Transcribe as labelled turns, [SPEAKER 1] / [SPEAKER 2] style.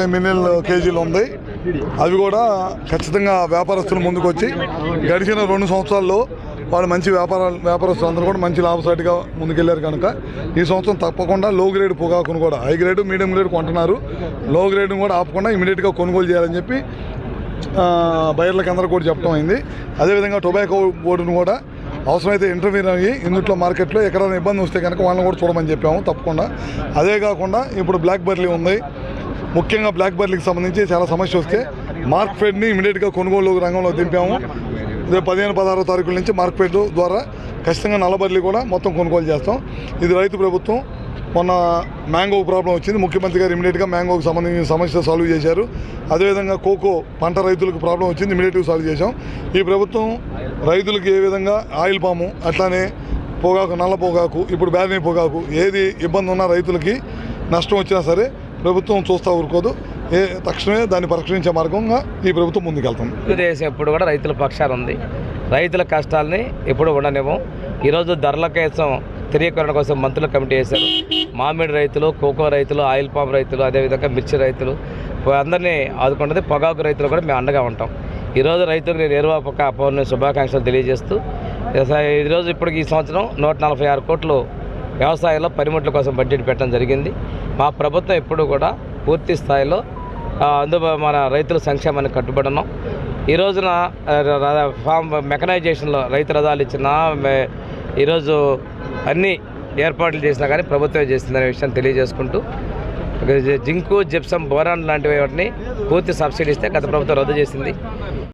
[SPEAKER 1] ఇరవై మిలియన్ కేజీలు ఉంది. అవి కూడా ఖచ్చితంగా వ్యాపారస్తులు ముందుకు వచ్చి గడిచిన రెండు సంవత్సరాల్లో వాళ్ళు మంచి వ్యాపారాలు వ్యాపారస్తులు అందరూ కూడా మంచి లాభసాటిగా ముందుకెళ్ళారు కనుక. ఈ సంవత్సరం తప్పకుండా లో గ్రేడ్ పొగాకును కూడా హై గ్రేడ్ మీడియం గ్రేడ్ కొంటున్నారు. లో గ్రేడ్ను కూడా ఆపకుండా ఇమీడియట్గా కొనుగోలు చేయాలని చెప్పి ఆ, బయర్లకు అందరూ కూడా చెప్పడం అయింది. అదేవిధంగా టొబాకో బోర్డును కూడా అవసరమైతే ఇంటర్వ్యూ అయ్యి ఇందుట్లో మార్కెట్లో ఎక్కడైనా ఇబ్బంది వస్తే కనుక వాళ్ళని కూడా చూడమని చెప్పాము తప్పకుండా. అదే కాకుండా ఇప్పుడు బ్లాక్ బర్లీ ఉంది. ముఖ్యంగా బ్లాక్ బర్లీకి సంబంధించి చాలా సమస్య వస్తే మార్క్ ఫెడ్ని ఇమీడియట్గా కొనుగోలు రంగంలో దింపాము. రేపు పదిహేను పదహారో తారీఖుల నుంచి మార్క్ ఫెడ్ ద్వారా ఖచ్చితంగా నల్లబర్లీ కూడా మొత్తం కొనుగోలు చేస్తాం. ఇది రైతు ప్రభుత్వం మొన్న మ్యాంగో ప్రాబ్లం వచ్చింది. ముఖ్యమంత్రి గారు ఇమీడియట్గా మ్యాంగోకి సంబంధించిన సమస్య సాల్వ్ చేశారు. అదేవిధంగా కోకో పంట రైతులకు ప్రాబ్లం వచ్చింది. ఇమీడియట్గా సాల్వ్ చేశాం. ఈ ప్రభుత్వం రైతులకు ఏ విధంగా ఆయిల్ పాము అట్లానే పొగాకు నల్ల పొగాకు ఇప్పుడు బ్యాలీ పొగాకు ఏది ఇబ్బంది ఉన్నా రైతులకి నష్టం వచ్చినా సరే ప్రభుత్వం చూస్తూ ఊరుకోదు. ఏ తక్షణమే దాన్ని పరిష్కరించే మార్గంగా ఈ ప్రభుత్వం ముందుకెళ్తుంది
[SPEAKER 2] తెలుగుదేశం ఎప్పుడు కూడా రైతుల పక్షాలు ఉంది. రైతుల కష్టాలని ఎప్పుడు ఉండనివ్వం. ఈరోజు ధరల కోసం తెలియకరణ కోసం మంత్రుల కమిటీ వేశారు. మామిడి రైతులు కోకో రైతులు ఆయిల్ పామ్ రైతులు అదేవిధంగా మిర్చి రైతులు అందరినీ ఆదుకుంటుంది పొగాకు రైతులు కూడా మేము అండగా ఉంటాం. ఈరోజు రైతులకు నేను ఎరువాపక పౌర్ణమి శుభాకాంక్షలు తెలియజేస్తూ ఈరోజు ఇప్పటికి ఈ సంవత్సరం నూట నలభై ఆరు కోట్లు వ్యవసాయంలో పనిముట్ల కోసం బడ్జెట్ పెట్టడం జరిగింది. మా ప్రభుత్వం ఎప్పుడు కూడా పూర్తి స్థాయిలో అందుబా మన రైతుల సంక్షేమానికి కట్టుబడి ఈ రోజున ఫామ్ మెకనైజేషన్లో రైతు రథాలు ఇచ్చిన మే- ఈరోజు అన్ని ఏర్పాట్లు చేసినా కానీ ప్రభుత్వమే చేసిందనే విషయాన్ని తెలియజేసుకుంటూ జింకు జిప్సం బోరాన్ లాంటివి వాటిని పూర్తి సబ్సిడీ ఇస్తే గత ప్రభుత్వం రద్దు చేసింది.